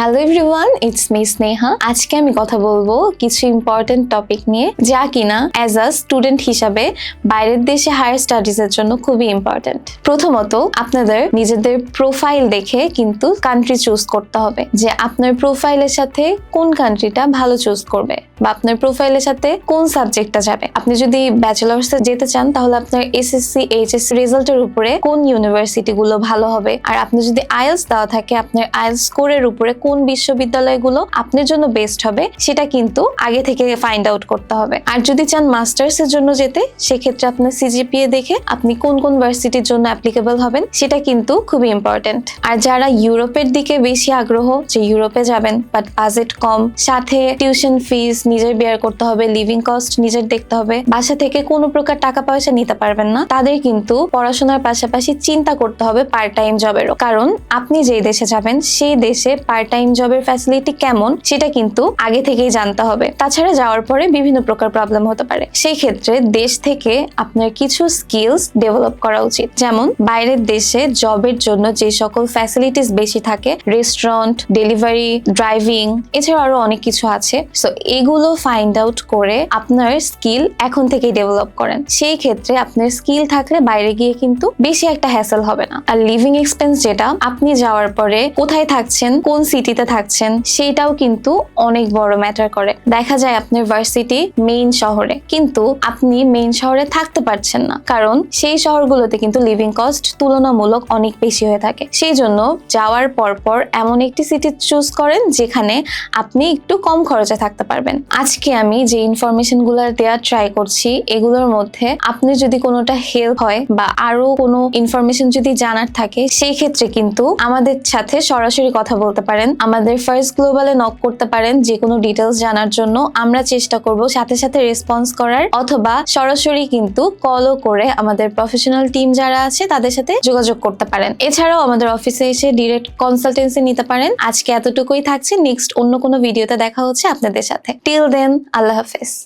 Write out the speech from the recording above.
Hello everyone it's me Sneha আজকে আমি কথা বলব কিছু ইম্পর্টেন্ট টপিক নিয়ে, যা কিনা অ্যাজ আ স্টুডেন্ট হিসাবে বাইরের দেশে হায়ার স্টাডিজের জন্য খুবই ইম্পর্টেন্ট প্রথমত, আপনাদের নিজেদের প্রোফাইল দেখে কিন্তু কান্ট্রি চুজ করতে হবে, যে আপনার প্রোফাইলের সাথে কোন কান্ট্রিটা ভালো চুজ করবে, বা আপনার প্রোফাইলের সাথে কোন সাবজেক্টটা যাবে। আপনি যদি ব্যাচেলার্সে যেতে চান, তাহলে আপনার এসএসসি এইচএসসি রেজাল্টের উপরে কোন ইউনিভার্সিটি গুলো ভালো হবে, আর আপনি যদি আইএলস দেওয়া থাকে, আপনার আইএলস স্কোরের উপরে কোন বিশ্ববিদ্যালয়গুলো আপনার জন্য বেস্ট হবে, সেটা কিন্তু আগে থেকে ফাইন্ড আউট করতে হবে। আর যদি চান মাস্টার্স এর জন্য যেতে, সেক্ষেত্রে আপনার সিজিপিএ দেখে আপনি কোন কোন ভার্সিটির জন্য অ্যাপ্লিকেবল হবেন, সেটা কিন্তু খুবই ইম্পর্টেন্ট আর যারা ইউরোপের দিকে বেশি আগ্রহ, যে ইউরোপে যাবেন বাট বাজেট কম, সাথে টিউশন ফিস নিজের বিয়ার করতে হবে লিভিং কস্ট নিজের দেখতে হবে, বাসা থেকে কোনো প্রকার টাকা পয়সা নিতে পারবেন না, তাদের কিন্তু পড়াশোনার পাশাপাশি চিন্তা করতে হবে পার্ট টাইম জবেরও কারণ আপনি যেই দেশে যাবেন, সেই দেশে পার্ট টাইম জবের ফ্যাসিলিটি কেমন, সেটা কিন্তু আগে থেকেই জানতে হবে। তাছাড়া যাওয়ার পরে বিভিন্ন প্রকার প্রবলেম হতে পারে। সেই ক্ষেত্রে দেশ থেকে আপনার কিছু স্কিলস ডেভেলপ করা উচিত। যেমন, বাইরের দেশে জবের জন্য যে সকল ফ্যাসিলিটিস বেশি থাকে রেস্টুরেন্ট ডেলিভারি ড্রাইভিং এছাড়া আরও অনেক কিছু আছে। সো এগুলো ফাইন্ড আউট করে আপনার স্কিল এখন থেকেই ডেভেলপ করেন। সেই ক্ষেত্রে আপনার স্কিল থাকলে বাইরে গিয়ে কিন্তু বেশি একটা হ্যাসেল হবে না। আর লিভিং এক্সপেন্স যেটা, আপনি যাওয়ার পরে কোথায় থাকছেন, কোন সিটিতে থাকছেন সেটাও কিন্তু অনেক বড় ম্যাটার করে। দেখা যায় আপনার ভার্সিটি মেইন শহরে, কিন্তু আপনি মেইন শহরে থাকতে পারছেন না। কারণ সেই শহরগুলোতে কিন্তু লিভিং কস্ট তুলনামূলক অনেক বেশি হয়ে থাকে। সেই জন্য যাওয়ার পর পর এমন একটি সিটি চুজ করেন, যেখানে আপনি একটু কম খরচে থাকতে পারবেন। আজকে আমি যে ইনফরমেশনগুলো দেওয়ার ট্রাই করছি, এগুলোর মধ্যে আপনি যদি কোনোটা হেল্প হয় বা আরও কোনো ইনফরমেশন যদি জানার থাকে, সেই ক্ষেত্রে কিন্তু আমাদের সাথে সরাসরি কথা বলতে পারেন। আমাদের ফার্স্ট গ্লোবালে নক করতে পারেন যে কোনো ডিটেলস জানার জন্য। আমরা চেষ্টা করব সাথে সাথে রেসপন্স করার, অথবা সরাসরি কিন্তু কলও করে আমাদের প্রফেশনাল টিম যারা আছে তাদের সাথে যোগাযোগ করতে পারেন। এছাড়াও আমাদের অফিসে এসে ডিরেক্ট কনসালটেন্সি নিতে পারেন। আজকে এতটুকুই থাকছে। নেক্সট অন্য কোনো ভিডিওতে দেখা হচ্ছে আপনাদের সাথে। টিল দেন আল্লাহ হাফেজ।